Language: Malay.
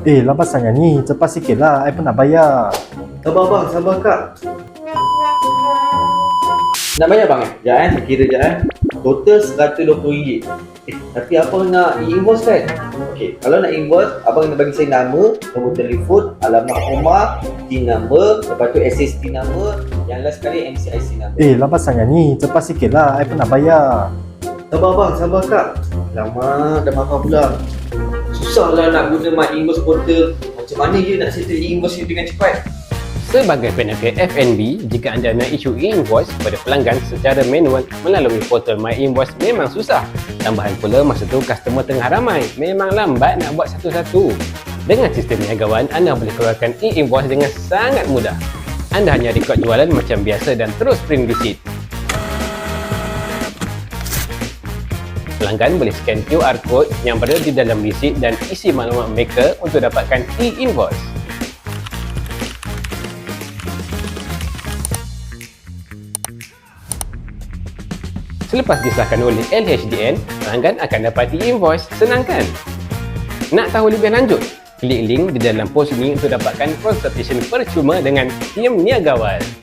Eh, lambat sangat ni. Cepat sikit lah. I pun nak bayar. Sabar bang, sabar kak. Nak bayar bang eh? Sekejap eh, saya kira sekejap eh. Total RM120. Eh, tapi apa nak invoice kan? Okey, kalau nak invoice, abang kena bagi saya nama, nombor telefon, alamat rumah, PIN number, lepas tu SST number, yang last sekali MCIC number. Eh, lambat sangat ni. Cepat sikit lah. I pun nak bayar. Sabar bang, sabar kak. Lama dah marah pula. Susahlah nak guna my invoice portal. Macam mana je nak settle invoice ni dengan cepat? Sebagai benefit FNB, jika anda nak issue invoice kepada pelanggan secara manual melalui portal My Invoice memang susah. Tambahan pula masa tu customer tengah ramai, memang lambat nak buat satu-satu. Dengan sistem niagawan, anda boleh keluarkan e-invoice dengan sangat mudah. Anda hanya rekod jualan macam biasa dan terus print receipt. Pelanggan boleh scan QR code yang berada di dalam receipt dan isi maklumat mereka untuk dapatkan e-invoice. Selepas disahkan oleh LHDN, pelanggan akan dapati invoice. Senang kan? Nak tahu lebih lanjut? Klik link di dalam post ini untuk dapatkan konsultation percuma dengan tim Niagawan.